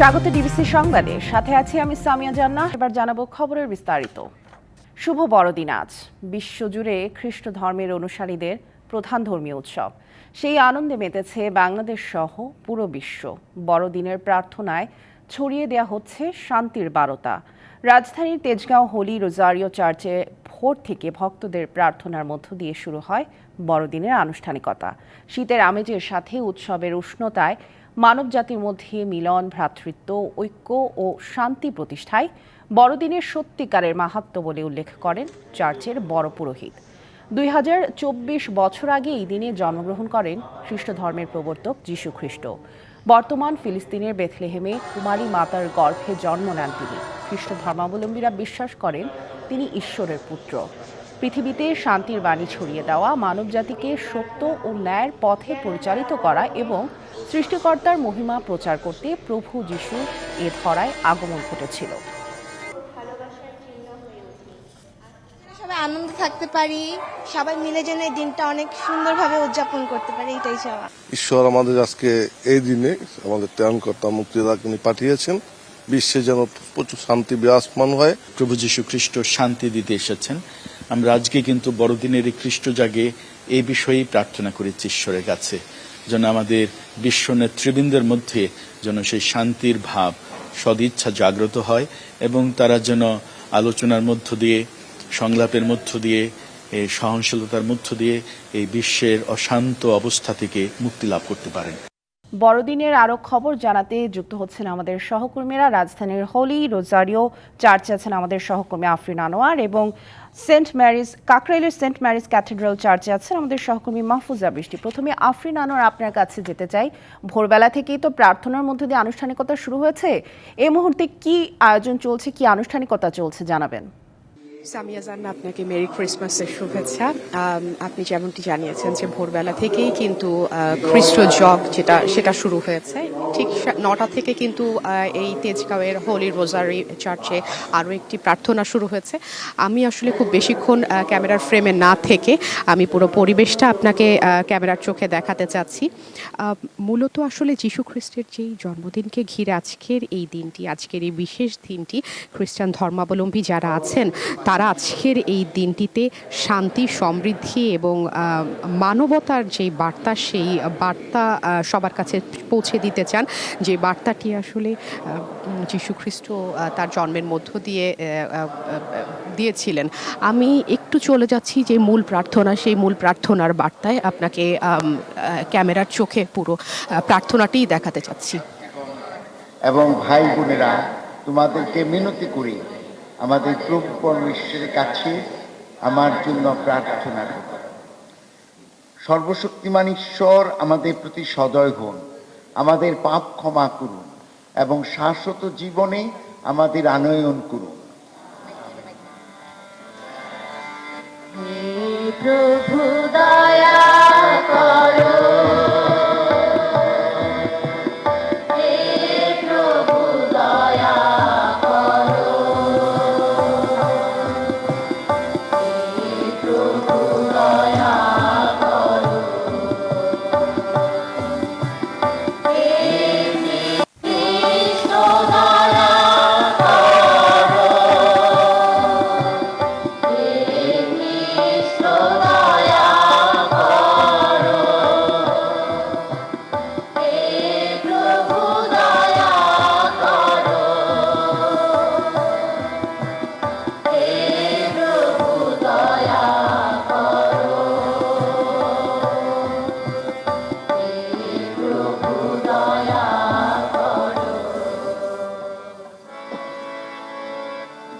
স্বাগত ডিবিসি সংবাদে। সাথে আছি আমি সামিয়া জান্না এবার জানাব খবরের বিস্তারিত। শুভ বড়দিন আজ। বিশ্বজুড়ে খ্রিস্ট ধর্মের অনুসারীদের প্রধান ধর্মীয় উৎসব। সেই আনন্দে মেতেছে বাংলাদেশ সহ পুরো বিশ্ব। বড়দিনের প্রার্থনায় ছড়িয়ে দেয়া হচ্ছে শান্তির বারতা। রাজধানীর তেজগাঁও হোলি রোজারিও চার্চে ভোর থেকে ভক্তদের প্রার্থনার মধ্য দিয়ে শুরু হয় বড়দিনের আনুষ্ঠানিকতা। শীতের আমেজের সাথে উৎসবের উষ্ণতায় মানবজাতির মধ্যে মিলন, ভ্রাতৃত্ব, ঐক্য ও শান্তি প্রতিষ্ঠায় বড়দিনের সত্যিকারের মাহাত্ম্য বলে উল্লেখ করেন চার্চের বড় পুরোহিত। দুই হাজার চব্বিশ বছর আগে এই দিনে জন্মগ্রহণ করেন খ্রিস্ট ধর্মের প্রবর্তক যীশু খ্রিস্ট বর্তমান ফিলিস্তিনের বেথলেহেমে কুমারী মাতার গর্ভে জন্ম নেন তিনি। খ্রিস্ট ধর্মাবলম্বীরা বিশ্বাস করেন তিনি ঈশ্বরের পুত্র। পৃথিবীতে শান্তির বাণী ছড়িয়ে দেওয়া মানবজাতিকে সত্য ও ন্যায়ের পথে পরিচালিত করা এবং সৃষ্টিকর্তার মহিমা প্রচার করতে প্রভু যিশু এ ধরায় আগমন ঘটেছিল। সবাই আনন্দ থাকতে পারি সবাই মিলে যেন এই দিনটা অনেক সুন্দরভাবে উদযাপন করতে পারি এটাই চাওয়া। ঈশ্বর আমাদের আজকে এই দিনে আমাদের ত্রাণকর্তা মুক্তিদাতাকে পাঠিয়েছেন। বিশ্বে যেন প্রচুর শান্তি বিরাজমান হয়। প্রভু যীশু খ্রিস্ট শান্তি দিতে এসেছেন। আমরা আজকে কিন্তু বড়দিনের এই খ্রিস্ট জাগে এই বিষয়েই প্রার্থনা করেছি ঈশ্বরের কাছে, যেন আমাদের বিশ্ব নেতৃবৃন্দের মধ্যে যেন সেই শান্তির ভাব সদিচ্ছা জাগ্রত হয় এবং তারা যেন আলোচনার মধ্য দিয়ে, সংলাপের মধ্য দিয়ে এই সহনশীলতার মধ্য দিয়ে এই বিশ্বের অশান্ত অবস্থা থেকে মুক্তি লাভ করতে পারেন। বড়দিনের আরও খবর জানাতে যুক্ত হচ্ছেন আমাদের সহকর্মীরা। রাজধানীর হোলি, রোজারিও, চার্চে আছেন আমাদের সহকর্মী আফরিন আনোয়ার এবং সেন্ট ম্যারিজ কাকরাইলের সেন্ট ম্যারিজ ক্যাথেড্রাল চার্চে আছেন আমাদের সহকর্মী মাহফুজা বৃষ্টি প্রথমে আফরিন আনোয়ার আপনার কাছে যেতে চাই। ভোরবেলা থেকেই তো প্রার্থনার মধ্যে দিয়ে আনুষ্ঠানিকতা শুরু হয়েছে। এই মুহূর্তে কি আয়োজন চলছে, কি আনুষ্ঠানিকতা চলছে জানাবেন? সামিয়া জান্না আপনাকে মেরি ক্রিসমাসের শুভেচ্ছা। আপনি যেমনটি জানিয়েছেন যে ভোরবেলা থেকেই কিন্তু খ্রিস্ট জগ যেটা, সেটা শুরু হয়েছে। ঠিক নটা থেকে কিন্তু এই তেজগাঁওয়ের হোলি রোজারি চার্চে আরও একটি প্রার্থনা শুরু হয়েছে। আমি আসলে খুব বেশিক্ষণ ক্যামেরার ফ্রেমে না থেকে আমি পুরো পরিবেশটা আপনাকে ক্যামেরার চোখে দেখাতে চাচ্ছি। মূলত আসলে যীশু খ্রিস্টের যেই জন্মদিনকে ঘিরে আজকের এই দিনটি, আজকের এই বিশেষ দিনটি খ্রিস্টান ধর্মাবলম্বী যারা আছেন, তারা আজকের এই দিনটিতে শান্তি সমৃদ্ধি এবং মানবতার যে বার্তা সেই বার্তা সবার কাছে পৌঁছে দিতে চান। যে বার্তাটি আসলে আহ, উম, যীশু খ্রিস্ট তার জন্মের মধ্য দিয়ে দিয়েছিলেন। আমি একটু চলে যাচ্ছি যে মূল প্রার্থনা সেই মূল প্রার্থনার বার্তায় আপনাকে ক্যামেরার চোখে পুরো আহ, প্রার্থনাটিই দেখাতে চাচ্ছি। এবং ভাই বোনেরা তোমাদেরকে মিনতি করি। আমাদের প্রভু পরমেশ্বরের কাছে আমার জন্য প্রার্থনা। করো সর্বশক্তিমান ঈশ্বর আমাদের প্রতি সদয় হন, আমাদের পাপ ক্ষমা করুন এবং শাশ্বত জীবনে আমাদের আনয়ন করুন। প্রভু দয়া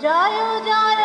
জয় জয়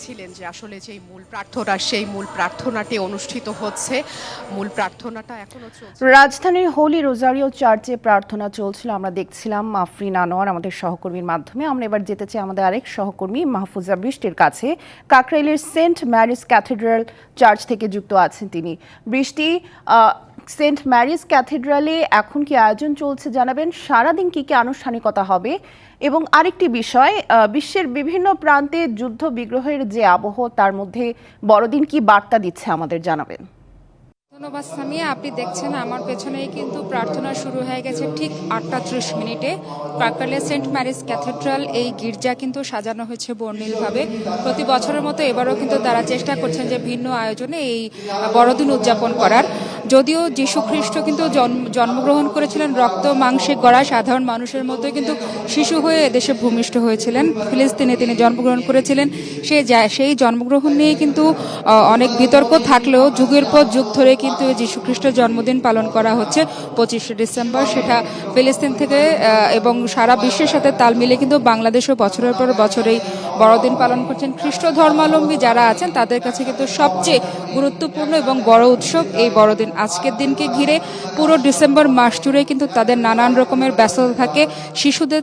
দেখছিলেন যে আসলে যেই মূল প্রার্থনা, সেই মূল প্রার্থনাটি অনুষ্ঠিত হচ্ছে। মূল প্রার্থনাটা এখনও চলছে। রাজধানীর হোলি রোজারিও চার্চে প্রার্থনা চলছিল। আমরা দেখছিলাম মাফরিন আনোয়ার আমাদের সহকর্মীর মাধ্যমে। আমরা এবার যেতে চাই আমাদের আরেক সহকর্মী, মাহফুজা বৃষ্টির কাছে। কাকরাইলের সেন্ট ম্যারিস ক্যাথেড্রাল চার্চ থেকে যুক্ত আছেন তিনি। বৃষ্টি সেন্ট ম্যারিজ ক্যাথেড্রালে এখন কি আয়োজন চলছে জানাবেন? সারাদিন কি কি আনুষ্ঠানিকতা হবে? এবং আরেকটি বিষয় বিশ্বের বিভিন্ন প্রান্তে যুদ্ধ বিগ্রহের যে আবহ, তার মধ্যে বড়দিন কি বার্তা দিচ্ছে আমাদের জানাবেন। ধন্যবাদ সামিয়া, আপনি দেখছেন আমার পেছনেই কিন্তু প্রার্থনা শুরু হয়ে গেছে ঠিক আটটা ত্রিশ মিনিটে। কাকালে সেন্ট ম্যারিজ ক্যাথেড্রাল এই গির্জা কিন্তু সাজানো হয়েছে বর্ণিলভাবে। প্রতি বছরের মতো এবারও কিন্তু তারা চেষ্টা করছেন যে ভিন্ন আয়োজনে এই বড়দিন উদযাপন করার। যদিও যীশু খ্রিস্ট কিন্তু জন্ম- জন্মগ্রহণ করেছিলেন রক্ত, মাংসে গড়া সাধারণ মানুষের মতো কিন্তু শিশু হয়ে দেশে ভূমিষ্ঠ হয়েছিলেন। ফিলিস্তিনে তিনি জন্মগ্রহণ করেছিলেন। সে সেই জন্মগ্রহণ নিয়ে কিন্তু অনেক বিতর্ক থাকলেও যুগের পর যুগ ধরে কিন্তু এই যীশু খ্রিস্টের জন্মদিন পালন করা হচ্ছে পঁচিশে ডিসেম্বর। সেটা ফিলিস্তিন থেকে এবং সারা বিশ্বের সাথে তাল মিলে কিন্তু বাংলাদেশও বছরের পর বছর এই বড়দিন পালন করছেন খ্রিস্ট ধর্মাবলম্বী যারা আছেন, তাদের কাছে কিন্তু সবচেয়ে গুরুত্বপূর্ণ এবং বড় উৎসব এই বড়দিন। আজকের দিনকে ঘিরে পুরো ডিসেম্বর মাস জুড়ে কিন্তু তাদের নানান রকমের ব্যস্ততা থাকে। শিশুদের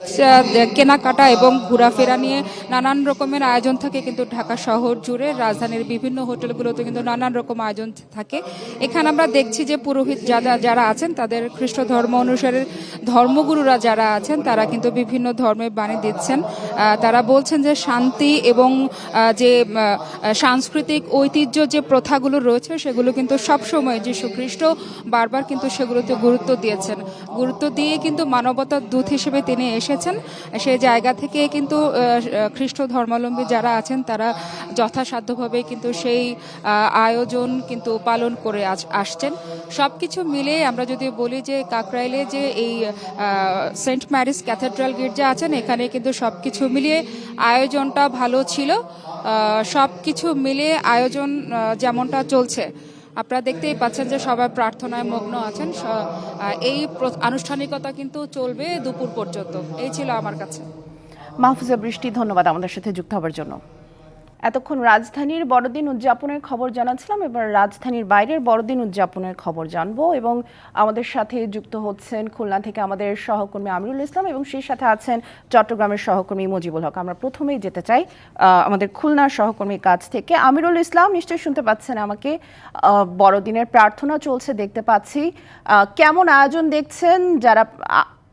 কেনাকাটা এবং ঘোরাফেরা নিয়ে নানান রকমের আয়োজন থাকে কিন্তু ঢাকা শহর জুড়ে। রাজধানীর বিভিন্ন হোটেলগুলোতে কিন্তু নানান রকম আয়োজন থাকে। এখানে আমরা দেখছি যে পুরোহিত যারা যারা আছেন, তাদের খ্রিস্ট ধর্ম অনুসারে ধর্মগুরুরা যারা আছেন, তারা কিন্তু বিভিন্ন ধর্মের বাণী দিচ্ছেন। তারা বলছেন যে শান্তি এবং যে সাংস্কৃতিক ঐতিহ্য যে প্রথাগুলো রয়েছে, সেগুলো কিন্তু সবসময় যীশু খ্রিস্ট বারবার কিন্তু সেগুলোতে গুরুত্ব দিয়েছেন। গুরুত্ব দিয়ে কিন্তু মানবতার দূত হিসেবে তিনি এসেছেন। সেই জায়গা থেকে কিন্তু খ্রিস্ট ধর্মাবলম্বী যারা আছেন, তারা যথাসাধ্যভাবে কিন্তু সেই আয়োজন কিন্তু পালন করে আস- আসছেন। সব কিছু মিলে আমরা যদি বলি যে কাকরাইলে যে এই সেন্ট ম্যারিস ক্যাথেড্রাল গির্জা আছেন, এখানে কিন্তু সব কিছু মিলিয়ে আয়োজনটা ভালো ছিল। সব কিছু মিলিয়ে আয়োজন যেমনটা চলছে। আপনারা দেখতেই পাচ্ছেন যে সবাই প্রার্থনায় মগ্ন আছেন। এই আনুষ্ঠানিকতা কিন্তু চলবে দুপুর পর্যন্ত। এই ছিল আমার কাছে। মাহফুজা বৃষ্টি, ধন্যবাদ আমাদের সাথে যুক্ত হওয়ার জন্য। এতক্ষণ রাজধানীর বড়দিন উদযাপনের খবর জানাচ্ছিলাম। এবার রাজধানীর বাইরের বড়দিন উদযাপনের খবর জানব এবং আমাদের সাথে যুক্ত হচ্ছেন খুলনা থেকে আমাদের সহকর্মী আমিরুল ইসলাম এবং সেই সাথে আছেন চট্টগ্রামের সহকর্মী মুজিবুল হক। আমরা প্রথমেই যেতে চাই আমাদের খুলনার সহকর্মীর কাছ থেকে। আমিরুল ইসলাম, নিশ্চয়ই শুনতে পাচ্ছেন আমাকে। বড়দিনের প্রার্থনা চলছে, দেখতে পাচ্ছি। কেমন আয়োজন দেখছেন? যারা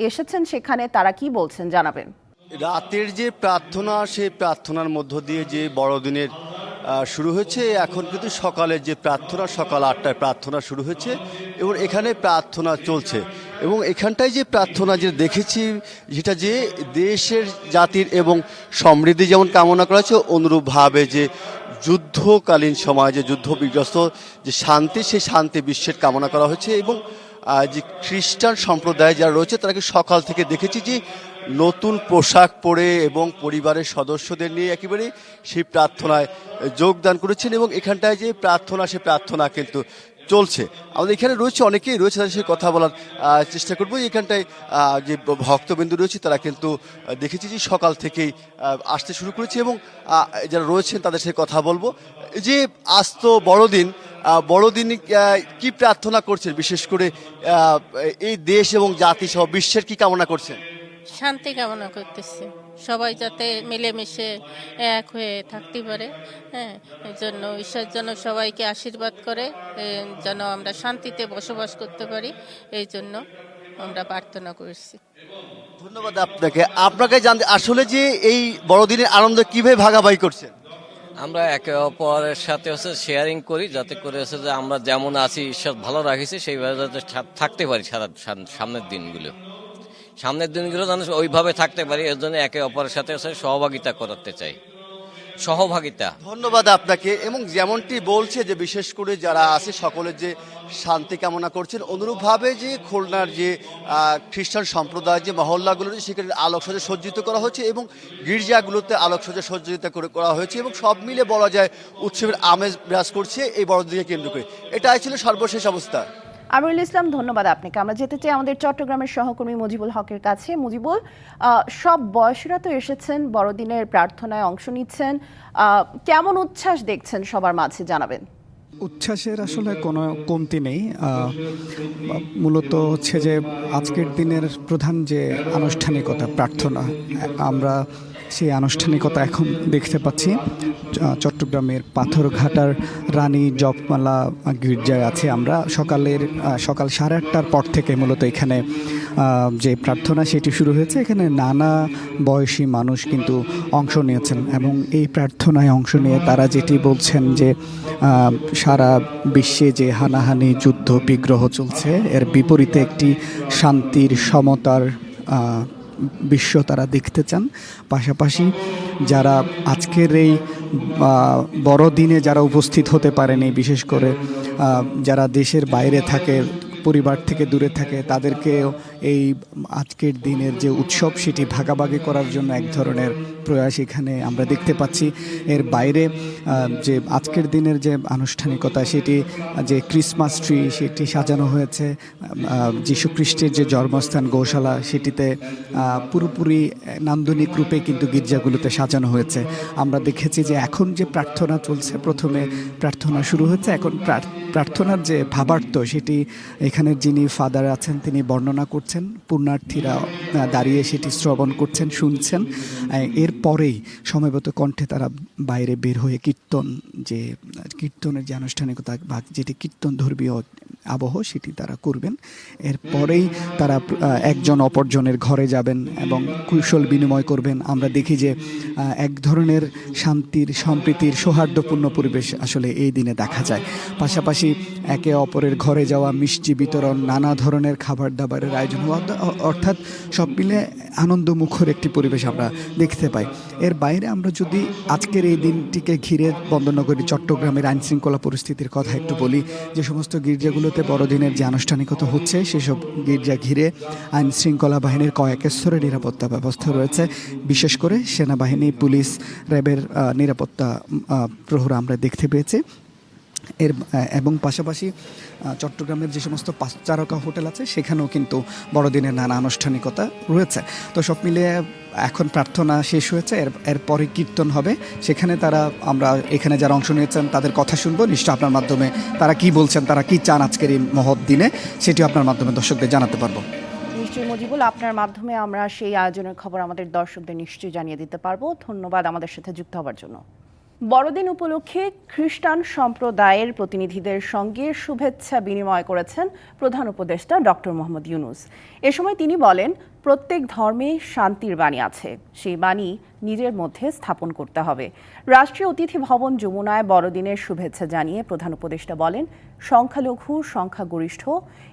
এসেছেন সেখানে তারা কি বলছেন? জানাবেন। রাতের যে প্রার্থনা, সেই প্রার্থনার মধ্য দিয়ে যে বড়দিনের শুরু হয়েছে, এখন কিন্তু সকালের যে প্রার্থনা, সকাল আটটায় প্রার্থনা শুরু হয়েছে এবং এখানে প্রার্থনা চলছে। এবং এখানটায় যে প্রার্থনা যে দেখেছি, যেটা যে দেশের জাতির এবং সমৃদ্ধি যেমন কামনা করা হয়েছে অনুরূপভাবে যে যুদ্ধকালীন সময়, যে যুদ্ধ বিগ্রস্ত যে শান্তি, সেই শান্তি বিশ্বের কামনা করা হয়েছে এবং যে খ্রিস্টান সম্প্রদায় যারা রয়েছে তারাকে সকাল থেকে দেখেছি যে নতুন পোশাক পরে এবং পরিবারের সদস্যদের নিয়ে একেবারে সেই প্রার্থনায় যোগদান করেছেন এবং এখানটায় যে প্রার্থনা, সে প্রার্থনা কিন্তু চলছে। আমাদের এখানে রয়েছে, অনেকেই রয়েছে তাদের সাথে কথা বলার চেষ্টা করব। এখানটায় যে ভক্তবিন্দু রয়েছে, তারা কিন্তু দেখেছি যে সকাল থেকেই আসতে শুরু করেছে এবং যারা রয়েছেন তাদের সাথে কথা বলব। যে আজ তো বড়দিন বড়দিন কি প্রার্থনা করছেন? বিশেষ করে এই দেশ এবং জাতি সহ বিশ্বের কি কামনা করছেন? শান্তি কামনা করতেছি। সবাই যাতে মিলেমিশে এক হয়ে থাকতে পারে হ্যাঁ? এই জন্য ঈশ্বর যেন সবাইকে আশীর্বাদ করে যেন আমরা শান্তিতে বসবাস করতে পারি এই জন্য আমরা প্রার্থনা করছি। ধন্যবাদ আপনাকে। আপনাকে জানতে আসলে যে এই বড়দিনের আনন্দ কীভাবে ভাগাভাগি করছেন? আমরা একে অপরের সাথে হচ্ছে শেয়ারিং করি যাতে করে হচ্ছে যে আমরা যেমন আছি ঈশ্বর ভালো রাখিছে সেইভাবে যাতে থাকতে পারি সারা সাম- সামনের দিনগুলো। সামনের দিনগুলো যেন ওইভাবে থাকতে পারি, এর জন্য একে অপরের সাথে সহভাগিতা করাতে চাই। সহভাগিতা। ধন্যবাদ আপনাকে, এবং যেমনটি বলছে যে বিশেষ করে যারা আছে সকলের যে শান্তি কামনা করছেন, অনুরূপভাবে যে খুলনার যে খ্রিস্টান সম্প্রদায় যে মহল্লাগুলো সেখানে আলোকসজ্জা সজ্জিত করা হয়েছে এবং গির্জাগুলোতে আলোকসজ্জা সজ্জিত করে, করা হয়েছে এবং সব মিলে বলা যায় উৎসবের আমেজ বিরাজ করছে এই বড়দিনকে কেন্দ্র করে। এটাই ছিল সর্বশেষ অবস্থা। আমিরুল ইসলাম, ধন্যবাদ আপনাকে। আমরা যেতে চাই আমাদের চট্টগ্রামের সহকর্মী মুজিবুল হকের কাছে। মুজিবুল সব বয়সীরা তো এসেছেন, বড়দিনের প্রার্থনায় অংশ নিচ্ছেন। কেমন উচ্ছ্বাস দেখছেন সবার মাঝে, জানাবেন। উচ্ছ্বাসের আসলে কোনো কমতি নেই। মূলত হচ্ছে যে আজকের দিনের প্রধান যে আনুষ্ঠানিকতা, প্রার্থনা, আমরা সেই আনুষ্ঠানিকতা এখন দেখতে পাচ্ছি। চট্টগ্রামের পাথরঘাটার রানী জপমালা গির্জায় আছে আমরা। সকালের সকাল সাড়ে আটটার পর থেকে মূলত এখানে যে প্রার্থনা সেটি শুরু হয়েছে। এখানে নানা বয়সী মানুষ কিন্তু অংশ নিয়েছেন এবং এই প্রার্থনায় অংশ নিয়ে তারা যেটি বলছেন যে সারা বিশ্বে যে হানাহানি, যুদ্ধ, বিগ্রহ চলছে, এর বিপরীতে একটি শান্তির সমতার বিশ্ব তারা দেখতে চান। পাশাপাশি যারা আজকের এই বড় বড়দিনে যারা উপস্থিত হতে পারেনি, বিশেষ করে যারা দেশের বাইরে থাকে, পরিবার থেকে দূরে থাকে, তাদেরকেও এই আজকের দিনের যে উৎসব সেটি ভাগাভাগি করার জন্য এক ধরনের প্রয়াস এখানে আমরা দেখতে পাচ্ছি। এর বাইরে যে আজকের দিনের যে আনুষ্ঠানিকতা সেটি, যে ক্রিসমাস ট্রি সেটি সাজানো হয়েছে যীশু খ্রিস্টের যে জন্মস্থান গৌশালা সেটিতে পুরোপুরি নান্দনিক রূপে কিন্তু গির্জাগুলোতে সাজানো হয়েছে। আমরা দেখেছি যে এখন যে প্রার্থনা চলছে, প্রথমে প্রার্থনা শুরু হয়েছে। এখন প্রার- প্রার্থনার যে ভাবার্থ সেটি এখানের যিনি ফাদার আছেন, তিনি বর্ণনা করছেন পুণ্যার্থীরা দাঁড়িয়ে সেটি শ্রবণ করছেন, শুনছেন। এরপরেই এর পরেই সময়গত কণ্ঠে তারা বাইরে বের হয়ে কীর্তন যে, কীর্তনের যে আনুষ্ঠানিকতা বা যেটি কীর্তন ধর্মীয় আবহ সেটি তারা করবেন। এরপরেই তারা একজন অপরজনের ঘরে যাবেন এবং কুশল বিনিময় করবেন। আমরা দেখি যে এক ধরনের শান্তির, সম্প্রীতির, সৌহার্দ্যপূর্ণ পরিবেশ আসলে এই দিনে দেখা যায়। পাশাপাশি একে অপরের ঘরে যাওয়া, মিষ্টি বিতরণ, নানা ধরনের খাবার দাবারের আয়োজন হওয়া, অর্থাৎ সব মিলে আনন্দমুখর একটি পরিবেশ আমরা দেখতে পাই। এর বাইরে আমরা যদি আজকের এই দিনটিকে ঘিরে বন্দরনগরী, চট্টগ্রামের আইন শৃঙ্খলা পরিস্থিতির কথা একটু বলি, যে সমস্ত গির্জাগুলোতে বড়দিনের যে আনুষ্ঠানিকতা হচ্ছে, সেসব গির্জা ঘিরে আইন শৃঙ্খলা বাহিনীর কয়েক স্তরের নিরাপত্তা ব্যবস্থা রয়েছে। বিশেষ করে সেনাবাহিনী, পুলিশ, র্যাবের নিরাপত্তা প্রহরা আমরা দেখতে পেয়েছি। এর এবং পাশাপাশি চট্টগ্রামের যে সমস্ত পাঁচ তারকা হোটেল আছে, সেখানেও কিন্তু বড়দিনের নানা আনুষ্ঠানিকতা রয়েছে। তো সব মিলিয়ে এখন প্রার্থনা শেষ হয়েছে, এর এরপরে কীর্তন হবে। সেখানে তারা, আমরা এখানে যারা অংশ নিয়েছেন, তাদের কথা শুনব। নিশ্চয় আপনার মাধ্যমে তারা কি বলছেন, তারা কি চান আজকের এই মহৎ দিনে সেটি আপনার মাধ্যমে দর্শকদের জানাতে পারব। নিশ্চয়ই মুজিবুল, আপনার মাধ্যমে আমরা সেই আয়োজনের খবর আমাদের দর্শকদের নিশ্চয়ই জানিয়ে দিতে পারব। ধন্যবাদ আমাদের সাথে যুক্ত হওয়ার জন্য। বড়দিন উপলক্ষে খ্রিস্টান সম্প্রদায়ের প্রতিনিধিদের সঙ্গে শুভেচ্ছা বিনিময় করেছেন প্রধান উপদেষ্টা ডক্টর মোহাম্মদ ইউনুস। এ সময় তিনি বলেন, প্রত্যেক ধর্মে শান্তির বাণী আছে, সেই বাণী নিজের মধ্যে স্থাপন করতে হবে। রাষ্ট্রীয় অতিথি ভবন যমুনায় বড়দিনের শুভেচ্ছা জানিয়ে প্রধান উপদেষ্টা বলেন, সংখ্যালঘু, সংখ্যাগরিষ্ঠ,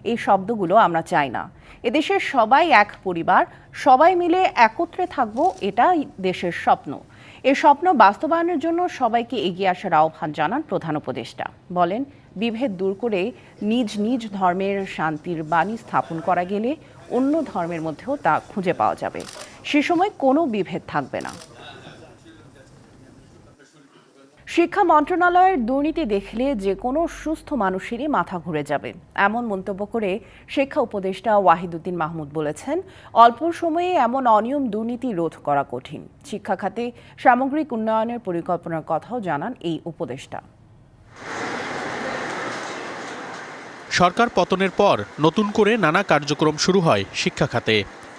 এই শব্দগুলো আমরা চাই না। এদেশের সবাই এক পরিবার, সবাই মিলে একত্রে থাকব, এটাই দেশের স্বপ্ন। এ স্বপ্ন বাস্তবায়নের জন্য সবাইকে এগিয়ে আসার আহ্বান জানান প্রধান উপদেষ্টা। বলেন, বিভেদ দূর করে নিজ নিজ ধর্মের শান্তির বাণী স্থাপন করা গেলে অন্য ধর্মের মধ্যেও তা খুঁজে পাওয়া যাবে। সে সময় কোনো বিভেদ থাকবে না। শিক্ষা মন্ত্রণালয়ের দুর্নীতি দেখলে যে কোনো সুস্থ মানুষেরই মাথা ঘুরে যাবে। এমন মন্তব্য করে শিক্ষা উপদেষ্টা ওয়াহিদুদ্দিন মাহমুদ বলেছেন, অল্প সময়ে এমন অনিয়ম দুর্নীতি রোধ করা কঠিন। শিক্ষা খাতে সামগ্রিক উন্নয়নের পরিকল্পনার কথাও জানান এই উপদেষ্টা। সরকার পতনের পর নতুন করে নানা কার্যক্রম শুরু হয় শিক্ষা খাতে।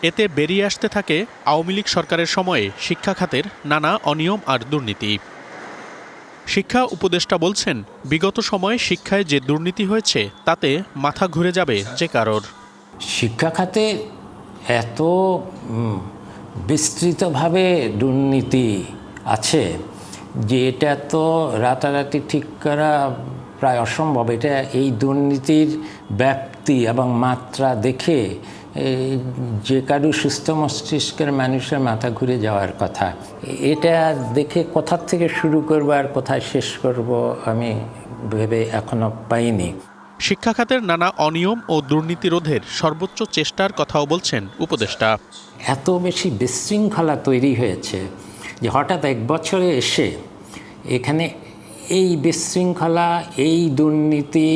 এতে বেরিয়ে আসতে থাকে আওয়ামী লীগ সরকারের সময়ে শিক্ষা খাতের নানা অনিয়ম আর দুর্নীতি। শিক্ষা উপদেষ্টা বলছেন, বিগত সময়ে শিক্ষায় যে দুর্নীতি হয়েছে, তাতে মাথা ঘুরে যাবে যে কারোর। শিক্ষা খাতে এত বিস্তৃতভাবে দুর্নীতি আছে যে এটা তো রাতারাতি ঠিক করা প্রায় অসম্ভব। এটা এই দুর্নীতির ব্যাপ্তি এবং মাত্রা দেখে যে কারও সুস্থ মস্তিষ্কের মানুষের মাথা ঘুরে যাওয়ার কথা এটা দেখে কোথার থেকে শুরু করব আর কোথায় শেষ করব আমি ভেবে এখনও পাইনি। শিক্ষা খাতের নানা অনিয়ম ও দুর্নীতি রোধের সর্বোচ্চ চেষ্টার কথাও বলছেন উপদেষ্টা। এত বেশি বিশৃঙ্খলা তৈরি হয়েছে যে হঠাৎ এক বছরে এসে এখানে এই বিশৃঙ্খলা এই দুর্নীতি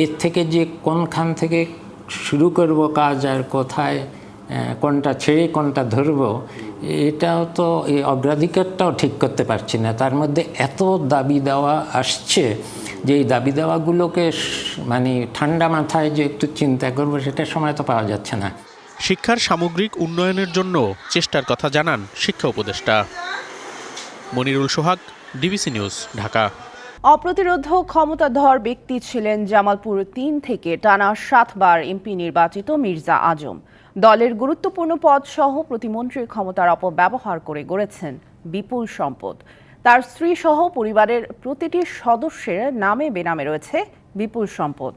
এর থেকে যে কোনখান থেকে শুরু করব কাজ আর কোথায় কোনটা ছেড়ে কোনটা ধরব, এটাও তো, এই অগ্রাধিকারটাও ঠিক করতে পারছি না। তার মধ্যে এত দাবি দেওয়া আসছে যে এই দাবি দেওয়াগুলোকে মানে ঠান্ডা মাথায় যে একটু চিন্তা করব সেটা সময় তো পাওয়া যাচ্ছে না। শিক্ষার সামগ্রিক উন্নয়নের জন্য চেষ্টার কথা জানান শিক্ষা উপদেষ্টা। Monirul Sohag, DBC news, Dhaka. অপ্রতিরোধ ক্ষমতাধর ব্যক্তি ছিলেন জামালপুর তিন থেকে টানা সাতবার এমপি নির্বাচিত মির্জা আজম। দলের গুরুত্বপূর্ণ পদ সহ প্রতিমন্ত্রীর ক্ষমতার অপব্যবহার করে গড়েছেন বিপুল সম্পদ। তার স্ত্রী সহ পরিবারের প্রতিটি সদস্যের নামে বেনামে রয়েছে বিপুল সম্পদ।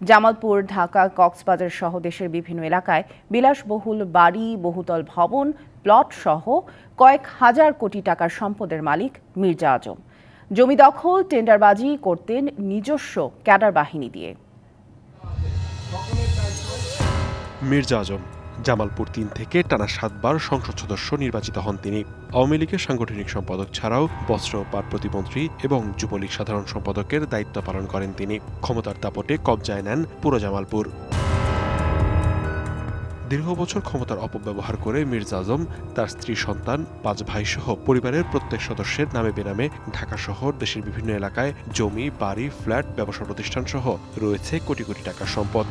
জামালপুর, ঢাকা, কক্সবাজার সহ দেশের বিভিন্ন এলাকায় বিলাসবহুল বাড়ি, বহুতল ভবন, প্লট সহ কয়েক হাজার কোটি টাকার সম্পদের মালিক মির্জা আজম। জমি দখল, টেন্ডারবাজি করতেন নিজস্ব ক্যাডার বাহিনী দিয়ে। মির্জা আজম, জামালপুর তিন থেকে টানা সাতবার সংসদ সদস্য নির্বাচিত হন তিনি। আওয়ামী লীগের সাংগঠনিক সম্পাদক ছাড়াও বস্ত্র, পাট প্রতিমন্ত্রী এবং যুবলীগ সাধারণ সম্পাদকের দায়িত্ব পালন করেন তিনি। ক্ষমতার দাপটে কবজায় নেন পুরো জামালপুর। দীর্ঘ বছর ক্ষমতার অপব্যবহার করে মির্জা আজম, তার স্ত্রী সন্তান, পাঁচ ভাই সহ পরিবারের প্রত্যেক সদস্যের নামে বেনামে ঢাকা শহর, দেশের বিভিন্ন এলাকায় জমি, বাড়ি, ফ্ল্যাট, ব্যবসা প্রতিষ্ঠান সহ রয়েছে কোটি কোটি টাকার সম্পদ।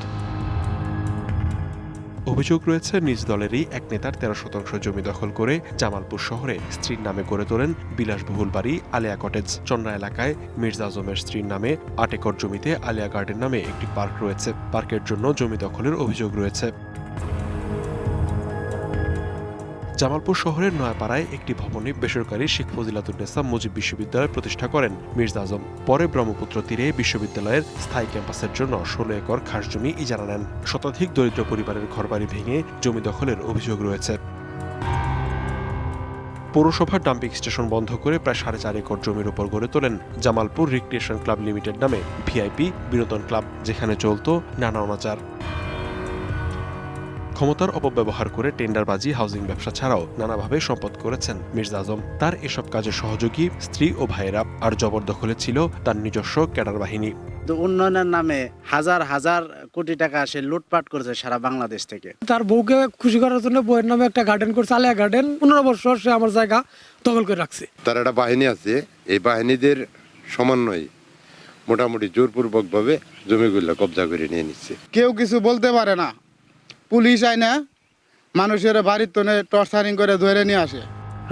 অভিযোগ রয়েছে, নিজ দলেরই এক নেতার তেরো শতাংশ জমি দখল করে জামালপুর শহরে স্ত্রীর নামে গড়ে তোলেন বিলাসবহুল বাড়ি আলিয়া কটেজ। চন্দ্রা এলাকায় মির্জা আজমের স্ত্রীর নামে আট একর জমিতে আলিয়া গার্ডেন নামে একটি পার্ক রয়েছে। পার্কের জন্য জমি দখলের অভিযোগ রয়েছে। জামালপুর শহরের নয়াপাড়ায় একটি ভবনে বেসরকারি শেখ ফজিলাতুন্নেসা মুজিব বিশ্ববিদ্যালয় প্রতিষ্ঠা করেন মির্জা আজম। পরে ব্রহ্মপুত্র তীরে বিশ্ববিদ্যালয়ের স্থায়ী ক্যাম্পাসের জন্য ষোলো একর খাস জমি ইজারা নেন। শতাধিক দরিদ্র পরিবারের ঘরবাড়ি ভেঙে জমি দখলের অভিযোগ রয়েছে। পৌরসভার ডাম্পিং স্টেশন বন্ধ করে প্রায় সাড়ে চার একর জমির উপর গড়ে তোলেন জামালপুর রিক্রিয়েশন ক্লাব লিমিটেড নামে ভিআইপি বিনোদন ক্লাব, যেখানে চলত নানা অনাচার। ক্ষমতার অপব্যবহার করে টেন্ডারবাজি হাউজিং ব্যবসা ছাড়াও নানাভাবে সম্পদ করেছেন মির্জা আজম। তার এসব কাজে সহযোগী স্ত্রী ও ভাইয়েরা আর জবরদখলে ছিল তার নিজস্ব ক্যাডার বাহিনী। তো উন্নয়নের নামে হাজার হাজার কোটি টাকা সে লুটপাট করেছে সারা বাংলাদেশ থেকে। তার বউকে খুশি করার জন্য বউয়ের নামে একটা গার্ডেন করছে আলিয়া গার্ডেন পনেরো বছর সে আমার জায়গা দখল করে রাখছে। তার একটা বাহিনী আছে এই বাহিনীদের সমন্বয়ে মোটামুটি জোরপূর্বকভাবে জমিগুলো কবজা করে নিয়ে নিচ্ছে। কেউ কিছু বলতে পারে না। পুলিশ আয় না মানুষের বাড়ির তনে টর্চারিং করে ধরে নিয়ে আসে।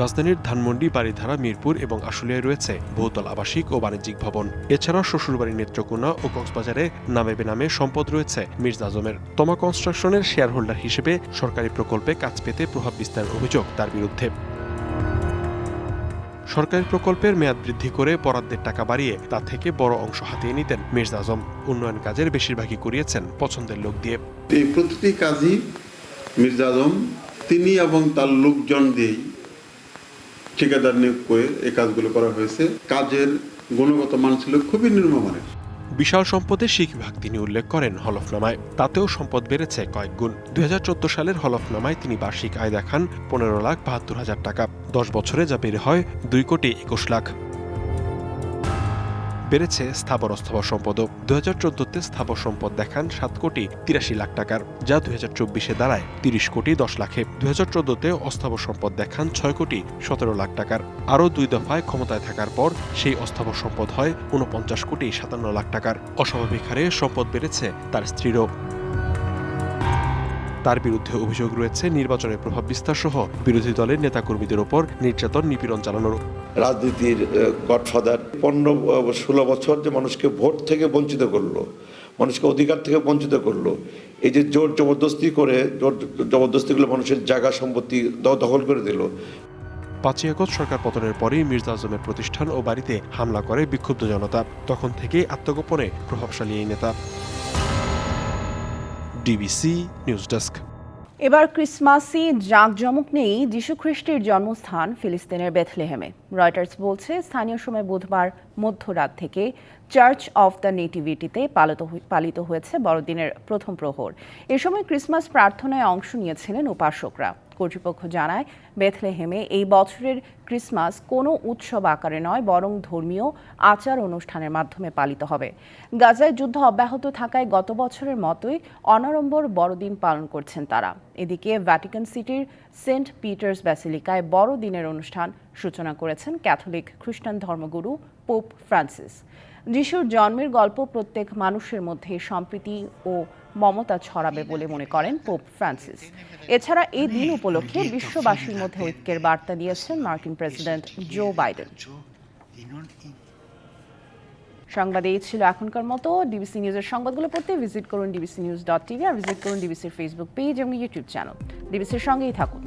রাজধানীর ধানমন্ডি বাড়িধারা মিরপুর এবং আশুলিয়ায় রয়েছে বহুতল আবাসিক ও বাণিজ্যিক ভবন। এছাড়াও শ্বশুরবাড়ি নেত্রকোনা ও কক্সবাজারে নামে বেনামে সম্পদ রয়েছে। মির্জা আজমের তমা কনস্ট্রাকশনের শেয়ার হোল্ডার হিসেবে সরকারি প্রকল্পে কাজ পেতে প্রভাব বিস্তারের অভিযোগ তার বিরুদ্ধে। সরকারি প্রকল্পের মেয়াদ বৃদ্ধি করে বরাদ্দের টাকা বাড়িয়ে তা থেকে বড় অংশ হাতিয়ে নিতেন মির্জা আজম। উন্নয়ন কাজের বেশিরভাগই করিয়েছেন পছন্দের লোক দিয়ে। এই প্রতিটি কাজই মির্জা আজম, তিনি এবং তার লোকজন দিয়েই ঠিকাদার নিয়োগ করে এই কাজগুলো করা হয়েছে। কাজের গুণগত মান ছিল খুবই নিম্নমানের। বিশাল সম্পদের শিখ শিখভাগ তিনি উল্লেখ করেন হলফনামায়। তাতেও সম্পদ বেড়েছে কয়েক গুণ। দুই হাজার চোদ্দ সালের হলফনামায় তিনি বার্ষিক আয় দেখান পনেরো লাখ বাহাত্তর হাজার টাকা। দশ বছরে যা বেড়ে হয় দুই কোটি একুশ লাখ। বেড়েছে স্থাবর অস্থাবর সম্পদও। দু হাজার চোদ্দতে স্থাবর সম্পদ দেখান সাত কোটি তিরাশি লাখ টাকার, যা দুই হাজার চব্বিশে দাঁড়ায় তিরিশ কোটি দশ লাখে। দু হাজার চোদ্দতে অস্থাবর সম্পদ দেখান ছয় কোটি সতেরো লাখ টাকার। আরও দুই দফায় ক্ষমতায় থাকার পর সেই অস্থাবর সম্পদ হয় উনপঞ্চাশ কোটি সাতান্ন লাখ টাকার। অস্বাভাবিক হারে সম্পদ বেড়েছে তার স্ত্রীরও। তার বিরুদ্ধে অভিযোগ রয়েছে নির্বাচনের প্রভাব বিস্তার সহ বিরোধী দলের নেতাকর্মীদের ওপর নির্যাতন নিপীড়ন চালানোর। রাজনীতির গডফাদার পনেরো ষোলো বছর যে মানুষকে ভোট থেকে বঞ্চিত করল মানুষকে অধিকার থেকে বঞ্চিত করল এই যে জোর জবরদস্তি করে জোর জবরদস্তি করলে মানুষের জায়গা সম্পত্তি দ- দখল করে দিল। পাঁচই আগস্ট সরকার পতনের পরেই মির্জা আজমের প্রতিষ্ঠান ও বাড়িতে হামলা করে বিক্ষুব্ধ জনতা। তখন থেকেই আত্মগোপনে প্রভাবশালী এই নেতা। ডিবিসি নিউজ ডেস্ক এবার ক্রিসমাসই জাঁকজমক নেই যীশু খ্রিস্টের জন্মস্থান ফিলিস্তিনের বেথলেহেমে। রয়টার্স বলছে, স্থানীয় সময় বুধবার মধ্যরাত থেকে চার্চ অফ দ্য নেটিভিটিতে পালিত পালিত হয়েছে বড়দিনের প্রথম প্রহর। এ সময় ক্রিসমাস প্রার্থনায় অংশ নিয়েছিলেন উপাসকরা। কর্তৃপক্ষ জানায়, বেথলেহেমে এই বছরের ক্রিসমাস কোনো উৎসব আকারে নয়, বরং ধর্মীয় আচার অনুষ্ঠানের মাধ্যমে পালিত হবে। গাজায় যুদ্ধ অব্যাহত থাকায় গত বছরের মতোই অনাড়ম্বর বড়দিন পালন করছেন তারা। এদিকে ভ্যাটিকান সিটির সেন্ট পিটার্স ব্যাসিলিকায় বড়দিনের অনুষ্ঠান সূচনা করেছেন ক্যাথলিক খ্রিস্টান ধর্মগুরু পোপ ফ্রান্সিস। যিশুর জন্মের গল্প প্রত্যেক মানুষের মধ্যে সম্প্রীতি ও মমতা ছড়াবে বলে মনে করেন পোপ ফ্রান্সিস। এছাড়া এই দিন উপলক্ষে বিশ্ববাসীর মধ্যে ঐক্যের বার্তা দিয়েছেন মার্কিন প্রেসিডেন্ট জো বাইডেন। সংবাদে এই ছিল এখনকার মতো। ডিবিসি নিউজের সংবাদগুলো পড়তে ভিজিট করুন ডিবিসি নিউজ ডট টিভি আর ভিজিট করুন ডিবিসির ফেসবুক পেজ এবং ইউটিউব চ্যানেল ডিবিসির সঙ্গেই থাকুন।